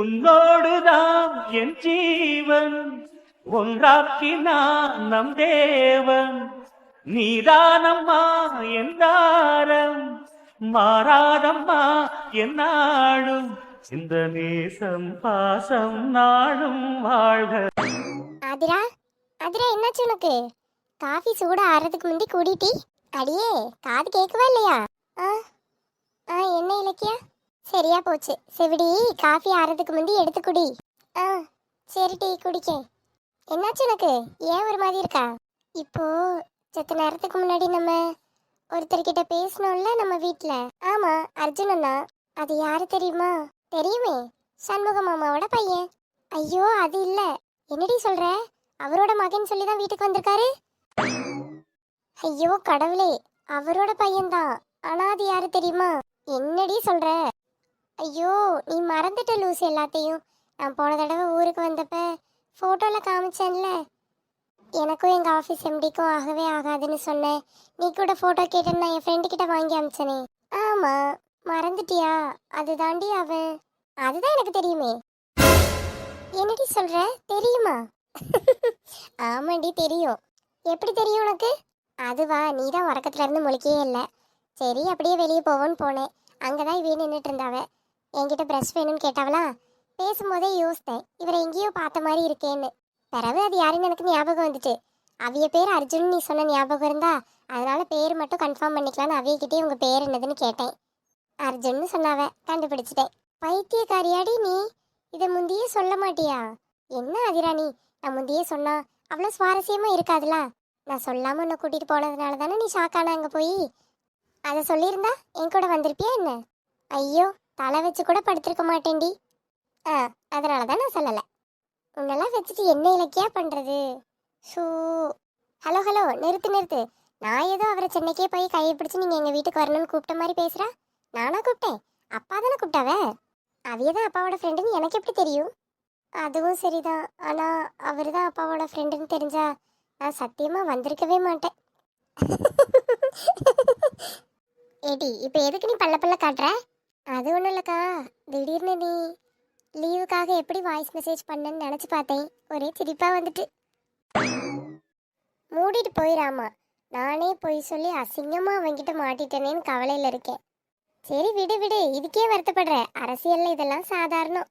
உன்னோடுதான் என் ஜீவன். ஒன்றாக்கினான் நம் தேவன். நீதானம்மா என்றாரம் மாறாதம்மா என் இந்த நேசம் பாசம் நாடும் வாழ்க. ஆதிரா ஆதிரா என்னாச்சு உனக்கு? காஃபி சூட ஆறதுக்கு முந்தி கூடிட்டி. அடியே காது கேட்கவே இல்லையா? ஆ ஆ என்ன இலக்கியா சரியா போச்சு. செவிடி காஃபி ஆறதுக்கு முந்தி எடுத்து குடி. ஆ சரி டீ குடிக்க. என்னாச்சு உனக்கு? ஏன் ஒரு மாதிரி இருக்கா? இப்போ செத்த நேரத்துக்கு முன்னாடி நம்ம ஒருத்தர்கிட்ட பேசணும்ல நம்ம வீட்டில் ஆமா அர்ஜுனன் தான். அது யாரு தெரியுமா? தெரியுமே சண்முக மாமாவோட பையன். ஐயோ அது இல்ல. என்னடி சொல்ற? அவரோட மகன் சொல்லி தான் வீட்டுக்கு வந்திருக்காரு. ஐயோ கடவுளே. அவரோட பையன்தான். ஆனா அது யாரு தெரியுமா? என்னடி சொல்ற? ஐயோ நீ மறந்துட்ட லூஸ் எல்லாத்தையும். நான் போன தடவை ஊருக்கு வந்தப்ப ஃபோட்டோவில் காமிச்சேன்ல. எனக்கும் எங்கள் ஆஃபீஸ் எம்டிக்கும் ஆகவே ஆகாதுன்னு சொன்னேன். நீ கூட ஃபோட்டோ கேட்டேன்னு நான் என் ஃப்ரெண்டு வாங்கி அமிச்சனே. ஆமாம் மறந்துட்டியா? அதுதாண்டி அவன். அதுதான் எனக்கு தெரியுமே. என்னடி சொல்ற? தெரியுமா? ஆமாண்டி தெரியும். எப்படி தெரியும் உனக்கு? அதுவா நீ தான் உறக்கத்துல இருந்து முழிக்கவே இல்லை. சரி அப்படியே வெளியே போவோன்னு போனேன். அங்கதான் இவன் நின்றுட்டு இருந்தாவே. என்கிட்ட ப்ரஷ் வேணும்னு கேட்டாவளா? பேசும்போதே யோசித்தேன். இவரை எங்கேயோ பார்த்த மாதிரி இருக்கேன்னு. பிறகு அது யாருன்னு எனக்கு ஞாபகம் வந்துட்டு அவிய பேர் அர்ஜுன் நீ சொன்ன ஞாபகம் இருந்தா அதனால பேர் மட்டும் கன்ஃபார்ம் பண்ணிக்கலாம்னு அவியகிட்டே உங்க பேர் என்னதுன்னு கேட்டேன். அர்ஜுன்னு சொன்னாவ கண்டுபிடிச்சிட்டேன். பைத்தியக்காரியாடி நீ? இதை முந்தையே சொல்ல மாட்டியா? என்ன அதிராணி நான் முந்தையே சொன்னா அவ்வளோ சுவாரஸ்யமா இருக்காதுல? நான் சொல்லாம உன்னை கூட்டிட்டு போனதுனால தானே நீ ஷாக்கான அங்கே போய்? அதை சொல்லியிருந்தா என் கூட வந்திருப்பியா என்ன? ஐயோ தலை வச்சு கூட படுத்திருக்க மாட்டேன்டி. ஆ அதனால தான் நான் சொல்லலை. உன்னெல்லாம் வச்சுட்டு என்ன இலக்கியா பண்ணுறது ஷூ ஹலோ ஹலோ நிறுத்து நிறுத்து. நான் ஏதோ அவரை சென்னைக்கே போய் கையை பிடிச்சி நீங்கள் எங்கள் வீட்டுக்கு வரணும்னு கூப்பிட்ட மாதிரி பேசுகிறா நானா கூப்பிட்டேன். அப்பா தானே கூப்பிட்டாவே? அவிய தான் அப்பாவோட ஃப்ரெண்டுன்னு எனக்கு எப்படி தெரியும்? அதுவும் சரிதான். ஆனால் அவர் தான் அப்பாவோட ஃப்ரெண்டுன்னு தெரிஞ்சா நான் சத்தியமாக வந்திருக்கவே மாட்டேன். ஏடி இப்போ எதுக்கு நீ பல்ல பல்ல காட்டுற? அது ஒன்றும் இல்லைக்கா. திடீர்னு நீ லீவுக்காக எப்படி வாய்ஸ் மெசேஜ் பண்ணேன்னு நினச்சி பார்த்தேன். ஒரே சிரிப்பாக வந்துட்டு. மூடிட்டு போயிடாமா நானே பொய் சொல்லி அசிங்கமாக அவங்கிட்ட மாட்டிட்டேனேன்னு கவலையில் இருக்கேன். சரி விடு விடு. இதுக்கே வருத்தப்படுற. அரசியலில் இதெல்லாம் சாதாரணம்.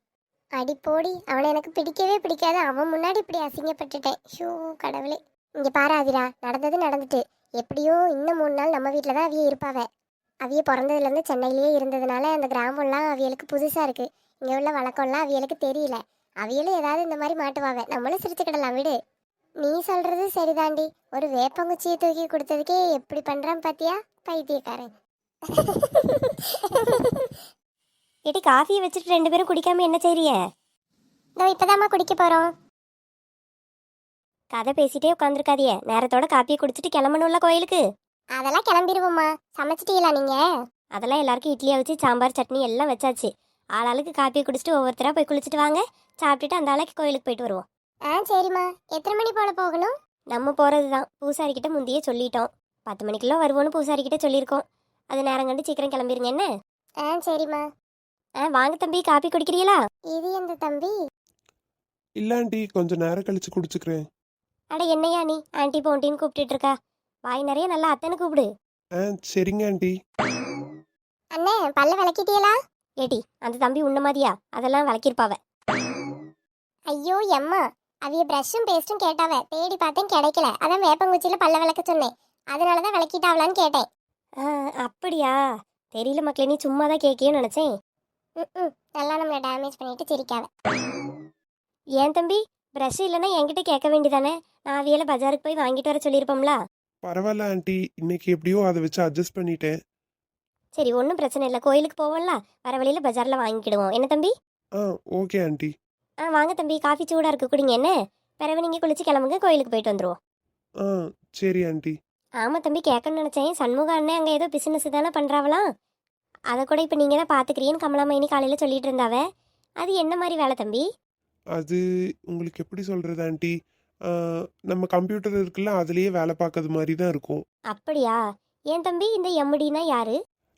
அடி போடி. அவனை எனக்கு பிடிக்கவே பிடிக்காது. அவன் முன்னாடி இப்படி அசிங்கப்பட்டுட்டேன். ஷூ கடவுளே. இங்கே பாரு ஆதிரா. நடந்தது நடந்துட்டு. எப்படியோ இன்னும் மூணு நாள் நம்ம வீட்டில் தான் அவிய இருப்பாவே. அவிய பிறந்ததுலேருந்து சென்னையிலேயே இருந்ததுனால அந்த கிராமம்லாம் அவியலுக்கு புதுசாக இருக்கு. இங்கே உள்ள வழக்கம்லாம் அவியலுக்கு தெரியல. அவியலும் ஏதாவது இந்த மாதிரி மாட்டுவாவ. நம்மளும் சிரிச்சுக்கிடலாம் விடு. நீ சொல்றது சரிதாண்டி. ஒரு வேப்பங்குச்சியை தூக்கி கொடுத்ததுக்கே எப்படி பண்றான் பாத்தியா? பைத்தியக்காரன். ஏட்டி காஃபியை வச்சுட்டு ரெண்டு பேரும் குடிக்காம என்ன செய்றிய இதோ இப்பதாம்மா குடிக்க போறோம். கதை பேசிட்டே உட்காந்துருக்காதிய நேரத்தோட காப்பியை குடிச்சிட்டு கிளம்பணும்ல கோயிலுக்கு? அதெல்லாம் கிளம்பிடுவோம்மா சமைச்சிட்டீங்களா நீங்க? அதெல்லாம் எல்லாருக்கும் இட்லியை வச்சு சாம்பார் சட்னி எல்லாம் வச்சாச்சு. ஆளாளுக்கு காப்பியை குடிச்சிட்டு ஒவ்வொருத்தரா போய் குளிச்சுட்டு வாங்க. சாப்பிட்டுட்டு அந்த ஆளுக்கு கோயிலுக்கு போயிட்டு வருவோம். ஆ சரிம்மா. எத்தனை மணி போல போகணும்? நம்ம போகிறது தான் பூசாரிக்கிட்ட முந்தையே சொல்லிட்டோம். பத்து மணிக்குள்ள வருவோன்னு பூசாரிக்கிட்ட சொல்லியிருக்கோம். அது நேரம் கண்டு சீக்கிரம் கிளம்பிருங்க என்ன? ஆ சரிம்மா. ஆ வாங்க தம்பி காப்பி குடிக்கிறீங்களா? இது எந்த தம்பி? இல்ல ஆண்டி கொஞ்சம் நேரம் கழிச்சு குடிச்சுக்கிறேன். அட என்னையா நீ? ஆன்ட்டி போன்ட்டின்னு கூப்பிட்டுட்டு இருக்கா. வாய் நிறைய நல்லா அத்தனை கூப்பிடு. ஆ சரிங்க ஆண்டி. அண்ணே பல்ல விளக்கிட்டீங்களா ஏட்டி அந்த தம்பி உன்ன மாதிரியா? அதெல்லாம் விளக்கியிருப்பாவ. ஐயோ எம்மா. அவிய பிரஷும் பேஸ்டும் கேட்டாவ. தேடி பார்த்தேன் கிடைக்கல. அதான் வேப்பங்குச்சியில பல்ல விளக்க சொன்னேன். அதனால தான் விளக்கிட்டாவலான்னு கேட்டேன். ஆ அப்படியா? தெரியல மக்களே நீ சும்மா தான் கேட்கியோன்னு நினச்சேன். ம் நல்லா நம்மளை டேமேஜ் பண்ணிட்டு சிரிக்காவ. ஏன் தம்பி? ப்ரஷ் இல்லைன்னா என்கிட்ட கேட்க வேண்டியதானே? நான் அவியல பஜாருக்கு போய் வாங்கிட்டு வர சொல்லியிருப்போம்ல. பரவாயில்ல ஆண்டி. இன்னைக்கு எப்படியோ அதை வச்சு அட்ஜஸ்ட் பண்ணிட்டேன். சரி ஒன்றும் பிரச்சனை இல்லை. கோயிலுக்கு போவோம்ல? வர வழியில் பஜாரில் வாங்கிக்கிடுவோம். என்ன தம்பி? ஆ ஓகே ஆண்டி. ஆ வாங்க தம்பி. காஃபி சூடாக இருக்கு. குடிங்க என்ன? பிறகு நீங்கள் குளிச்சு கிளம்புங்க. கோயிலுக்கு போயிட்டு வந்துருவோம். ஆ சரி ஆண்டி. ஆமாம் தம்பி கேட்கணும்னு நினச்சேன். சண்முக அண்ணன் அங்கே ஏதோ பிசினஸ் தானே பண்ணுறாவலாம் அதை கூட இப்போ நீங்கள் தான் பார்த்துக்கிறீன்னு கமலாமைனி காலையில் சொல்லிட்டு இருந்தாவ. அது என்ன மாதிரி வேலை தம்பி? அது உங்களுக்கு எப்படி சொல்றது ஆண்டி? நம்ம கம்ப்யூட்டர் இருக்குல்ல அதுலயே வேலை பார்க்கறது மாதிரி தான் இருக்கும். அப்படியா? ஏன் தம்பி? இந்த எம்டினா யாரு?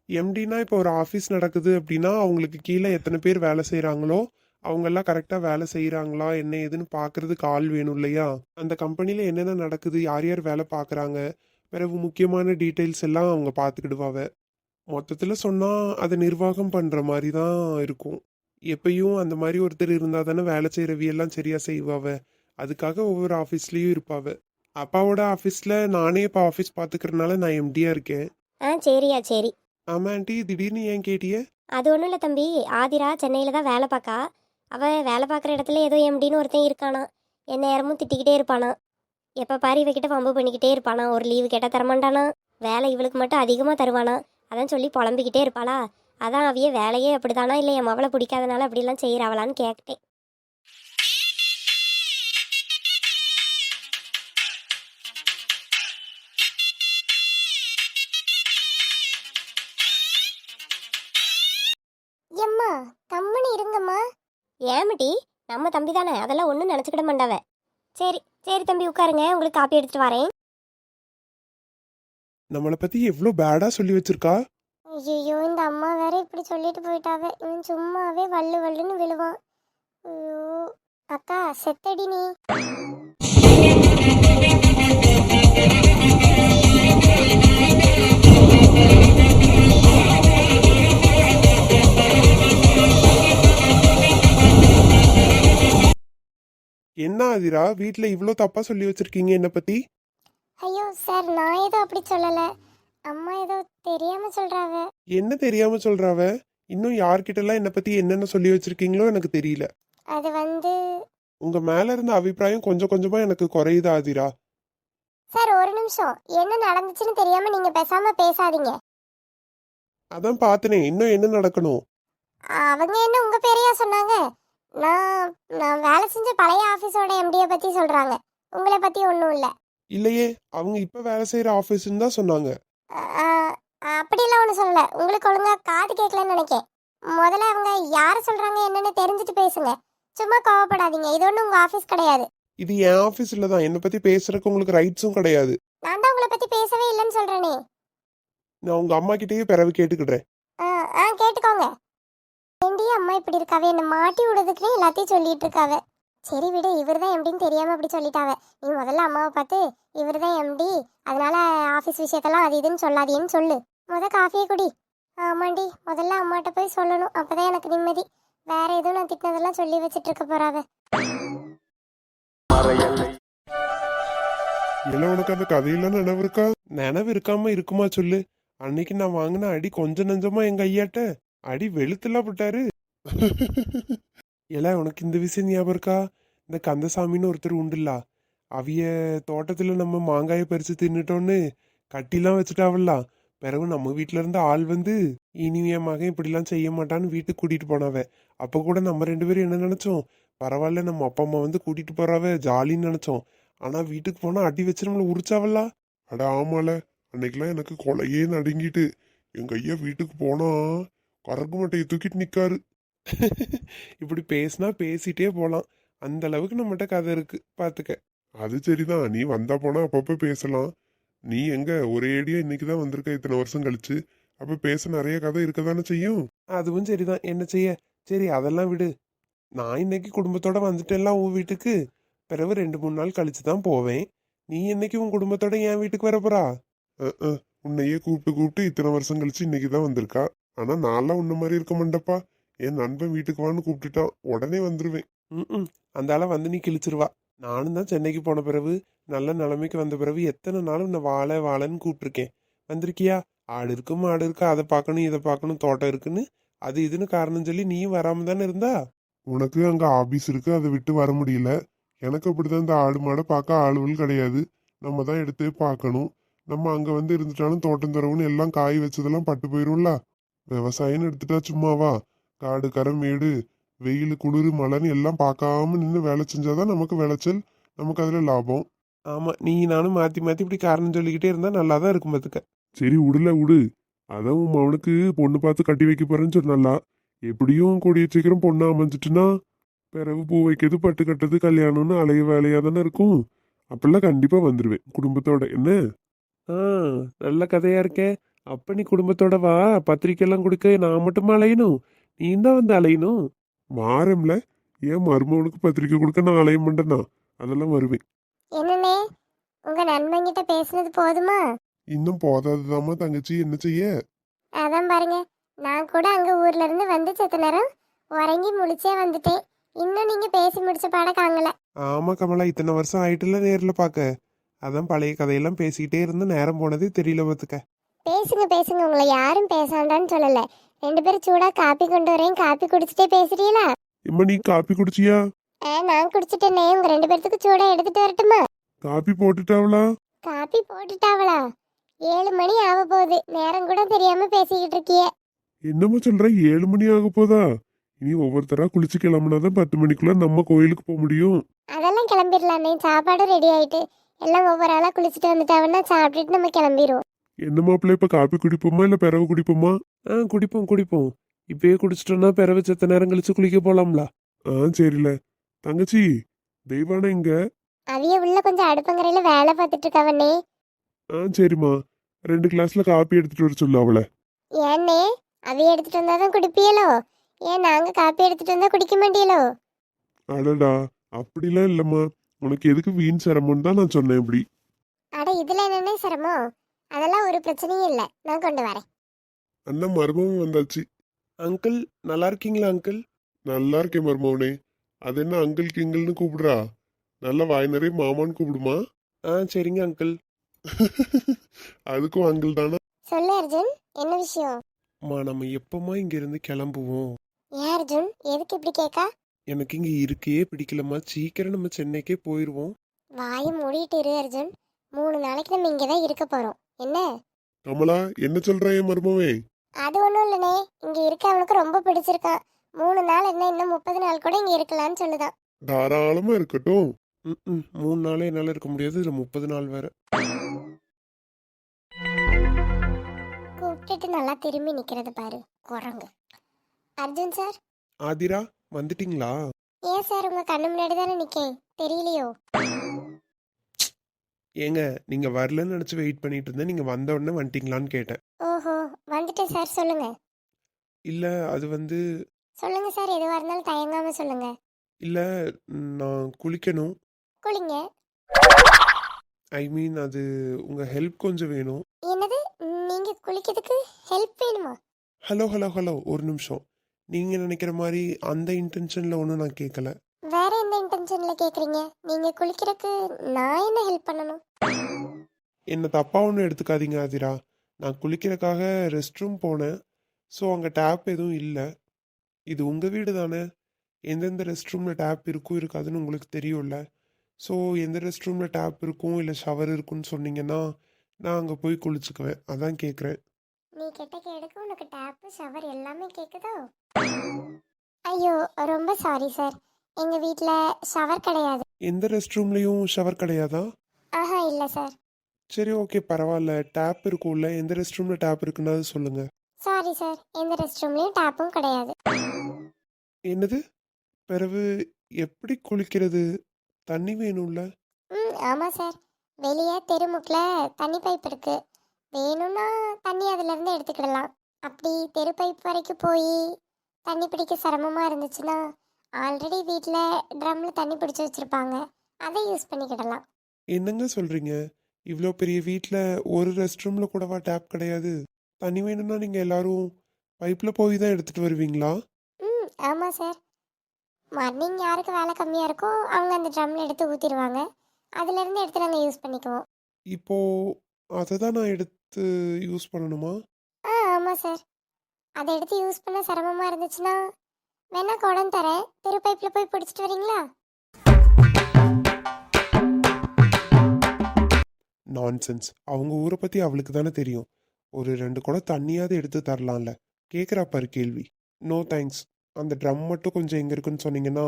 எம்டினா இப்போ ஒரு ஆஃபீஸ் நடக்குது அப்படின்னா அவங்களுக்கு கீழே எத்தனை பேர் வேலை செய்கிறாங்களோ அவங்கெல்லாம் கரெக்டாக வேலை செய்கிறாங்களா என்ன ஏதுன்னு பார்க்கறதுக்கு ஆள் வேணும் இல்லையா? அந்த கம்பெனியில் என்னென்ன நடக்குது யார் யார் வேலை பார்க்குறாங்க பிறகு முக்கியமான டீட்டெயில்ஸ் எல்லாம் அவங்க பார்த்துக்கிடுவாவ. மொத்தத்தில் சொன்னால் அதை நிர்வாகம் பண்ணுற மாதிரி தான் இருக்கும். எப்பயும் அந்த மாதிரி ஒருத்தர் இருந்தால் தானே வேலை செய்கிறவியெல்லாம் சரியாக செய்வாவ. அதுக்காக ஒவ்வொரு ஆஃபீஸ்லேயும் இருப்பாவ. அப்பாவோட ஆஃபீஸில் நானே இப்போ ஆஃபீஸ் பார்த்துக்கறனால நான் எம்டியாக இருக்கேன். ஆ சரியா சரி. ஆமாம் ஆண்டி. திடீர்னு ஏன் கேட்டிய? அது ஒன்றும் இல்லை தம்பி. ஆதிரா சென்னையில் தான் வேலை பார்க்கா அவள் வேலை பார்க்குற இடத்துல ஏதோ எம்டின்னு ஒருத்தன் இருக்கானா. என் நேரமும் திட்டிக்கிட்டே இருப்பானா. எப்போ பாரு இவகிட்ட வம்பு பண்ணிக்கிட்டே இருப்பானா. ஒரு லீவு கேட்டால் தரமாட்டானா. வேலை இவளுக்கு மட்டும் அதிகமாக தருவானா. அதான் சொல்லி புலம்பிக்கிட்டே இருப்பாளா. அதான் அவிய வேலையே அப்படிதானா இல்லை என் மவளை பிடிக்காதனால அப்படிலாம் செய்கிறாவளான்னு கேட்டேன். இருங்கம்மா. ஏமட்டி நம்ம தம்பி தானே அதெல்லாம் ஒன்றும் நினச்சிக்கிட மாட்டாவ. சரி சரி தம்பி உட்காருங்க. உங்களுக்கு காப்பி எடுத்துட்டு வரேன். நம்மளை பற்றி எவ்வளோ பேடாக சொல்லி வச்சிருக்கா? ஐயோ இந்த அம்மா வேற இப்படி சொல்லிட்டு போயிட்டாவ. இவன் சும்மாவே வள்ளு வள்ளுன்னு விழுவான். ஐயோ அக்கா செத்தடி நீ. ஆதிரா வீட்டில் இவ்வளோ தப்பாக சொல்லி வச்சிருக்கீங்க என்னை பற்றி ஐயோ சார் நான் ஏதோ அப்படி சொல்லல. அம்மா ஏதோ தெரியாம சொல்றாவ. என்ன தெரியாமல் சொல்கிறாவ இன்னும் யார்கிட்டலாம் என்னை பற்றி என்னென்ன சொல்லி வச்சிருக்கீங்களோ எனக்கு தெரியல. அது வந்து உங்கள் மேலே இருந்த அபிப்பிராயம் கொஞ்சம் கொஞ்சமாக எனக்கு குறையுது ஆதிரா. சார் ஒரு நிமிஷம். என்ன நடந்துச்சுன்னு தெரியாம நீங்க பேசாம பேசாதீங்க. அதான் பார்த்தனே இன்னும் என்ன நடக்கணும்? அவங்க என்ன உங்க பேரையா சொன்னாங்க? நான் நான் வேலை செஞ்ச பழைய ஆபீஸோட எம்டியை பத்தி சொல்றாங்க. உங்களை பத்தி ஒன்றும் இல்லை. இல்லையே அவங்க இப்போ வேலை செய்கிற ஆஃபீஸுன்னு தான் சொன்னாங்க. அப்படிலாம் ஒன்றும் சொல்லல. உங்களுக்கு ஒழுங்கா காது கேட்கலன்னு நினைக்கேன். முதல்ல அவங்க யாரை சொல்றாங்க என்னன்னு தெரிஞ்சுட்டு பேசுங்க. சும்மா கோவப்படாதீங்க. இது ஒன்றும் உங்க ஆஃபீஸ் கிடையாது. இது என் ஆஃபீஸில் தான். என்னை பற்றி பேசுறதுக்கு உங்களுக்கு ரைட்ஸும் கிடையாது. நான் தான் உங்களை பத்தி பேசவே இல்லைன்னு சொல்றேனே. நான் உங்கள் அம்மா கிட்டேயே பிறவு கேட்டுக்கிடுறேன். ஆ ஆ கேட்டுக்கோங்க. அம்மா இப்படி இருக்காவே? என்ன மாட்டி விடுறதுக்குன்னே எல்லாத்தையும் சொல்லிட்டு இருக்காவ. சரி விடு இவர் தான் எம்டின்னு தெரியாம அப்படி சொல்லிட்டாவ. நீ முதல்ல அம்மாவை பார்த்து இவர் தான் எம்டி அதனால ஆஃபீஸ் விஷயத்தெல்லாம் அது இதுன்னு சொல்லாதேன்னு சொல்லு. முத காஃபியை குடி. ஆமாண்டி முதல்ல அம்மாட்ட போய் சொல்லணும். அப்பதான் எனக்கு நிம்மதி. வேற எதுவும் நான் திட்டினதெல்லாம் சொல்லி வச்சிட்டு இருக்க போறாவ இல்லை உனக்கு அந்த கதையெல்லாம் நினைவு இருக்கா? நினைவு இருக்காம இருக்குமா சொல்லு? அன்னைக்கு நான் வாங்கின அடி கொஞ்சம் நஞ்சமா எங்க ஐயாட்ட. அடி வெளுத்துலாம் போட்டாரு. எல்லாம் உனக்கு இந்த விஷயம் ஞாபகம் இருக்கா? இந்த கந்தசாமின்னு ஒருத்தர் உண்டுல்ல. அவிய தோட்டத்துல நம்ம மாங்காயை பறிச்சு தின்னுட்டோன்னு கட்டிலாம் வச்சுட்டாவல்லாம் பிறகு நம்ம வீட்ல இருந்து ஆள் வந்து இனி என் மகன் இப்படிலாம் செய்ய மாட்டான்னு வீட்டுக்கு கூட்டிட்டு போனாவ. அப்ப கூட நம்ம ரெண்டு பேரும் என்ன நினைச்சோம்? பரவாயில்ல நம்ம அப்பா அம்மா வந்து கூட்டிட்டு போறாவ ஜாலின்னு நினைச்சோம். ஆனா வீட்டுக்கு போனா அடி வச்சு நம்மள உரிச்சாவல்லா? அட ஆமால. அன்னைக்கெல்லாம் எனக்கு கொலையே நடுங்கிட்டு. எங்க ஐயா வீட்டுக்கு போனா கரகு மட்டையை தூக்கிட்டு நிக்காரு. இப்படி பேசினா பேசிட்டே போலாம். அந்த அளவுக்கு நம்மகிட்ட கதை இருக்கு பாத்துக்க. அது சரிதான். நீ வந்தா போனா அப்பப்ப பேசலாம். நீ எங்க ஒரே அடியா இன்னைக்கு தான் வந்திருக்க? இத்தனை வருஷம் கழிச்சு. அப்ப பேச நிறைய கதை இருக்க தானே செய்யும்? அதுவும் சரிதான். என்ன செய்ய? சரி அதெல்லாம் விடு. நான் இன்னைக்கு குடும்பத்தோட வந்துட்டேன்லாம் உன் வீட்டுக்கு. பிறகு ரெண்டு மூணு நாள் கழிச்சு தான் போவேன். நீ என்னைக்கு உன் குடும்பத்தோட என் வீட்டுக்கு வர போறா? உன்னையே கூப்பிட்டு கூப்பிட்டு இத்தனை வருஷம் கழிச்சு இன்னைக்கு தான் வந்திருக்கா. ஆனா நான்லாம் உன்ன மாதிரி இருக்க மாட்டேப்பா என் நண்பன் வீட்டுக்கு வான்னு கூப்பிட்டுட்டான் உடனே வந்துருவேன். ம் அந்த ஆளை வந்து நீ கிழிச்சிருவா. நானும் தான் சென்னைக்கு போன பிறகு நல்ல நிலைமைக்கு வந்த பிறகு எத்தனை நாளும் நான் வாழ வாழன்னு கூப்பிட்டுருக்கேன். வந்திருக்கியா? ஆடு இருக்கு மாடு இருக்கு? அதை பார்க்கணும் இதை பார்க்கணும் தோட்டம் இருக்குன்னு. அது இதுன்னு காரணம் சொல்லி நீயும் வராம தானே இருந்தா? உனக்கு அங்க ஆபீஸ் இருக்கு அதை விட்டு வர முடியல. எனக்கு அப்படிதான் இந்த ஆடு மாடை பார்க்க ஆளுகள் கிடையாது. நம்ம தான் எடுத்து பார்க்கணும். நம்ம அங்க வந்து இருந்துட்டாலும் தோட்டம் தரவுன்னு எல்லாம் காய் வச்சதெல்லாம் பட்டு போயிரும்ல. விவசாயம்னு எடுத்துட்டா சும்மாவா? காடு கரை மேடு வெயில் குளிர் மழைன்னு எல்லாம் பார்க்காம நின்று வேலை செஞ்சாதான் நமக்கு விளைச்சல் நமக்கு அதுல லாபம். ஆமா நீ நானும் மாத்தி மாத்தி இப்படி காரணம் சொல்லிக்கிட்டே இருந்தா நல்லா தான் இருக்கும் பாத்துக்க. சரி விடுல விடு அதான் உன் மவனுக்கு பொண்ணு பார்த்து கட்டி வைக்க போறேன்னு சொன்னாலா எப்படியும் கூடிய சீக்கிரம் பொண்ணு அமைஞ்சிட்டுனா பிறகு பூ வைக்கிறது பட்டு கட்டுறது கல்யாணம்னு அலைய வேலையா தானே இருக்கும். அப்பெல்லாம் கண்டிப்பா வந்துருவேன். குடும்பத்தோட என்ன? ஆ நல்ல கதையா இருக்கே. அப்ப நீ குடும்பத்தோட வா. பத்திரிக்கை எல்லாம் கொடுக்க நான் மட்டுமா அலையணும்? நீ தான் வந்து அலையணும். வாரம்ல ஏன் மருமவனுக்கு பத்திரிக்கை கொடுக்க நான் அலைய மாட்டேனா? அதெல்லாம் வருவேன். என்னண்ணே? உங்க நண்பங்கிட்ட பேசுனது போதுமா? இன்னும் போதாதுதாம்மா தங்கச்சி. என்ன செய்ய? அதான் பாருங்க. நான் கூட அங்க ஊர்ல இருந்து வந்து செத்த நேரம் உறங்கி முழிச்சே வந்துட்டேன். இன்னும் நீங்க பேசி முடிச்ச பாட காங்கல. ஆமா கமலா இத்தனை வருஷம் ஆயிட்டுல நேர்ல பார்க்க அதான் பழைய கதையெல்லாம் பேசிக்கிட்டே இருந்து நேரம் போனதே தெரியல பார்த்துக்க பேசுங்க பேசுங்க. உங்களை யாரும் பேசாண்டான்னு சொல்லல. ரெண்டு பேரும் சூடா காப்பி கொண்டு வரேன். காப்பி குடிச்சிட்டே பேசுறீங்களா? இம்மா நீ காப்பி குடிச்சியா ஆ நான் குடிச்சிட்டேனே. உங்க ரெண்டு பேர்த்துக்கு சூடா எடுத்துட்டு வரட்டுமா? காப்பி போட்டுட்டாவளா? காப்பி போட்டுட்டாவளா? ஏழு மணி ஆக போகுது. நேரம் கூட தெரியாம பேசிக்கிட்டு இருக்கியே. என்னம்மா சொல்ற? ஏழு மணி ஆக போதா? இனி ஒவ்வொருத்தரா குளிச்சு கிளம்புனாதான் பத்து மணிக்குள்ள நம்ம கோயிலுக்கு போக முடியும். அதெல்லாம் கிளம்பிடலாண்ணே சாப்பாடும் ரெடி ஆயிட்டு எல்லாம் ஒவ்வொரு ஆளா குளிச்சுட்டு வந்துட்டாங்கன்னா சாப்பிட்டுட்டு நம்ம கிளம்பிடுவோம் என்ன மாப்பிள்ள இப்ப காப்பி குடிப்போமா இல்ல பிறகு குடிப்போமா? ஆ குடிப்போம் குடிப்போம். இப்பயே குடிச்சிட்டோம்னா பிறகு செத்த நேரம் கழிச்சு குளிக்க போலாம்ல? ஆ சரில. தங்கச்சி தெய்வானா இங்க அவிய உள்ள கொஞ்சம் அடுப்பங்கரையில வேலை பார்த்துட்டு இருக்கவனே ஆ சரிம்மா. ரெண்டு கிளாஸ்ல காப்பி எடுத்துட்டு வர சொல்லு அவளை. ஏன்னே அவிய எடுத்துட்டு வந்தாதான் குடிப்பியலோ? ஏன் நாங்க காப்பி எடுத்துட்டு வந்தா குடிக்க மாட்டியலோ அடடா அப்படிலாம் இல்லம்மா. உனக்கு எதுக்கு வீண் சிரமம்னு தான் நான் சொன்னேன் இப்படி. அட இதுல என்னன்னே சிரமம்? அதெல்லாம் ஒரு பிரச்சனையும் இல்லை. நான் கொண்டு வரேன். அண்ணன் மருமவன் வந்தாச்சு. அங்கிள் நல்லா இருக்கீங்களா அங்கிள்? நல்லா இருக்கேன் மருமவனே. அது என்ன அங்கிள் கிங்கிள்னு கூப்பிடுறா? நல்ல வாய் நிறைய மாமான்னு கூப்பிடுமா? ஆ சரிங்க அங்கிள். அதுக்கும் அங்கிள் தானா? சொல்லு அர்ஜுன். என்ன விஷயம்? அம்மா நம்ம எப்பமா இங்க இருந்து கிளம்புவோம்? ஏன் அர்ஜுன்? எதுக்கு இப்படி கேக்கா எனக்கு இங்க இருக்கே பிடிக்கலம்மா. சீக்கிரம் நம்ம சென்னைக்கே போயிருவோம். வாயை மூடிட்டு இரு அர்ஜுன். மூணு நாளைக்கு நம்ம இங்கே தான் இருக்க போறோம். என்ன? கமலா என்ன சொல்ற என் மருமவே அது ஒன்றும் இல்லைனே. இங்கே இருக்க அவனுக்கு ரொம்ப பிடிச்சிருக்கான். மூணு நாள் என்ன இன்னும் முப்பது நாள் கூட இங்கே இருக்கலாம்னு சொல்லுதான். தாராளமா இருக்கட்டும். மூணு நாளே என்னால இருக்க முடியாது. இதுல முப்பது நாள் வேற. கூப்பிட்டுட்டு நல்லா திரும்பி நிற்கிறது பாரு. குரங்கு. அர்ஜுன் சார்? ஆதிரா வந்துட்டீங்களா? ஏன் சார் உங்கள் கண்ணு முன்னாடி தானே நிற்கேன் தெரியலையோ? ஏங்க நீங்க வரலன்னு நினைச்சு வெயிட் பண்ணிட்டு இருந்தேன். நீங்க வந்த உடனே வந்துட்டீங்களான்னு கேட்டேன். வந்துட்டேன் சார் சொல்லுங்க. இல்ல அது வந்து சொல்லுங்க சார் எதுவாக இருந்தாலும் தயங்காம சொல்லுங்க. இல்ல நான் குளிக்கணும். குளிங்க. ஐ மீன் அது உங்க ஹெல்ப் கொஞ்சம் வேணும். என்னது? நீங்கள் குளிக்கிறதுக்கு ஹெல்ப் வேணுமா? ஹலோ ஹலோ ஹலோ ஒரு நிமிஷம். நீங்க நினைக்கிற மாதிரி அந்த இன்டென்ஷன்ல ஒன்றும் நான் கேட்கல வேற எந்த இன்டென்ஷன்ல கேக்குறீங்க? நீங்க குளிக்கிறதுக்கு நான் என்ன ஹெல்ப் பண்ணணும்? என்ன தப்பா ஒன்றும் எடுத்துக்காதீங்க ஆதிரா. நான் குளிக்கிறதுக்காக ரெஸ்ட் ரூம் போனேன். ஸோ அங்கே டேப் எதுவும் இல்லை. இது உங்கள் வீடு தானே? எந்தெந்த ரெஸ்ட் ரூமில் டேப் இருக்கும் இருக்காதுன்னு உங்களுக்கு தெரியும்ல. ஸோ எந்த ரெஸ்ட் ரூமில் டேப் இருக்கும் இல்லை ஷவர் இருக்குன்னு சொன்னீங்கன்னா நான் அங்கே போய் குளிச்சுக்குவேன். அதான் கேட்குறேன் நீ கெட்ட கேடுக்கு உனக்கு டேப்பு ஷவர் எல்லாமே கேக்குதோ? ஐயோ ரொம்ப சாரி சார் எங்க வீட்ல ஷவர் கிடையாது. எந்த ரெஸ்ட் ரூம்லேயும் ஷவர் கிடையாதா? ஆஹா இல்ல சார் சரி ஓகே பரவாயில்ல. டேப் இருக்கும்ல எந்த ரெஸ்ட் ரூமில் டேப் இருக்குன்னு அது சொல்லுங்கள் சாரி சார் எந்த ரெஸ்ட் ரூம்லயும் டேப்பும் கிடையாது. என்னது? பிறகு எப்படி குளிக்கிறது? தண்ணி வேணும்ல? ம் ஆமா சார் வெளியே தெருமுக்கில் தண்ணி பைப் இருக்கு. வேணும்னா தண்ணி அதுல இருந்து எடுத்துக்கிடலாம். அப்படி தெரு பைப் வரைக்கும் போய் தண்ணி பிடிக்க சிரமமா இருந்துச்சுன்னா ஆல்ரெடி வீட்டில் ட்ரம்ல தண்ணி பிடிச்சி வச்சிருப்பாங்க. அதை யூஸ் பண்ணிக்கிடலாம். என்னங்க சொல்றீங்க? இவ்வளோ பெரிய வீட்டில் ஒரு ரெஸ்ட் ரூமில் கூடவா டேப் கிடையாது. தண்ணி வேணும்னா நீங்கள் எல்லாரும் பைப்பில் போய் தான் எடுத்துகிட்டு வருவீங்களா? ம் ஆமாம் சார் மார்னிங் யாருக்கு வேலை கம்மியாக இருக்கோ அவங்க அந்த ட்ரம்ல எடுத்து ஊற்றிடுவாங்க அதுலேருந்து எடுத்து நாங்கள் யூஸ் பண்ணிக்குவோம். இப்போ அதை தான் நான் எடுத்து யூஸ் பண்ணணுமா? ஆ ஆமாம் சார் அதை எடுத்து யூஸ் பண்ண சிரமமாக இருந்துச்சுன்னா வேணா குடம் தரேன். தெரு பைப்பில் போய் பிடிச்சிட்டு வரீங்களா? நான்சென்ஸ் அவங்க ஊரை பற்றி அவளுக்கு தானே தெரியும். ஒரு ரெண்டு குடம் தண்ணியாவது எடுத்து தரலாம்ல. கேட்குறா பாரு கேள்வி. நோ தேங்க்ஸ் அந்த ட்ரம் மட்டும் கொஞ்சம் எங்கே இருக்குன்னு சொன்னீங்கன்னா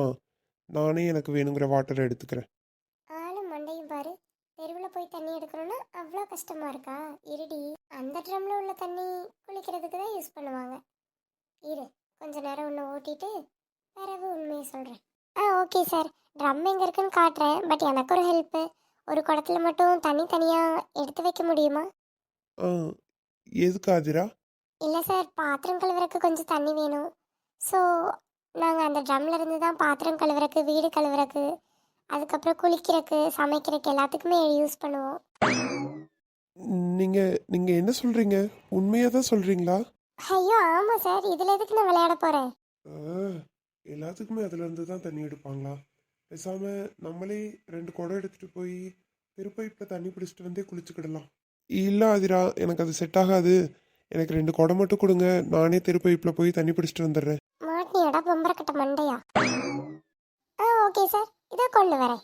நானே எனக்கு வேணுங்கிற வாட்டரை எடுத்துக்கிறேன். ஆளும் மண்டையும் பாரு. தெருவில் போய் தண்ணி எடுக்கணும்னா அவ்வளோ கஷ்டமாக இருக்கா? இருடி அந்த ட்ரம்ல உள்ள தண்ணி குளிக்கிறதுக்கு தான் யூஸ் பண்ணுவாங்க. இரு கொஞ்ச நேரம் ஒன்று ஓட்டிட்டு பிறகு உண்மையை சொல்கிறேன் ஆ ஓகே சார் ட்ரம் எங்கே இருக்குன்னு காட்டுறேன் பட் எனக்கு ஒரு ஹெல்ப்பு ஒரு குடத்துல மட்டும் தண்ணி தனியாக எடுத்து வைக்க முடியுமா? எதுக்கு ஆதிரா? இல்லை சார் பாத்திரம் கழுவுறதுக்கு கொஞ்சம் தண்ணி வேணும். ஸோ நாங்கள் அந்த ட்ரம்ல இருந்து தான் பாத்திரம் கழுவுறக்கு வீடு கழுவுறக்கு அதுக்கப்புறம் குளிக்கிறக்கு சமைக்கிறக்கு எல்லாத்துக்குமே யூஸ் பண்ணுவோம். நீங்க நீங்க என்ன சொல்றீங்க? உண்மையா தான் சொல்றீங்களா? ஐயோ ஆமாம் சார். இதில் எதுக்கு நான் விளையாட போகிறேன் எல்லாத்துக்குமே அதுல இருந்து தான் தண்ணி எடுப்பாங்களா? பேசாமல் நம்மளே ரெண்டு குடம் எடுத்துகிட்டு போய் திருப்பைப்பில் தண்ணி பிடிச்சிட்டு வந்தே குளிச்சுக்கிடலாம். இல்லை ஆதிரா எனக்கு அது செட் ஆகாது. எனக்கு ரெண்டு குடம் மட்டும் கொடுங்க. நானே திருப்பைப்பில் போய் தண்ணி பிடிச்சிட்டு வந்துடுறேன். மாட்டினியாடா பொம்பரை மண்டையா? ஆ ஓகே சார். இதோ கொண்டு வரேன்.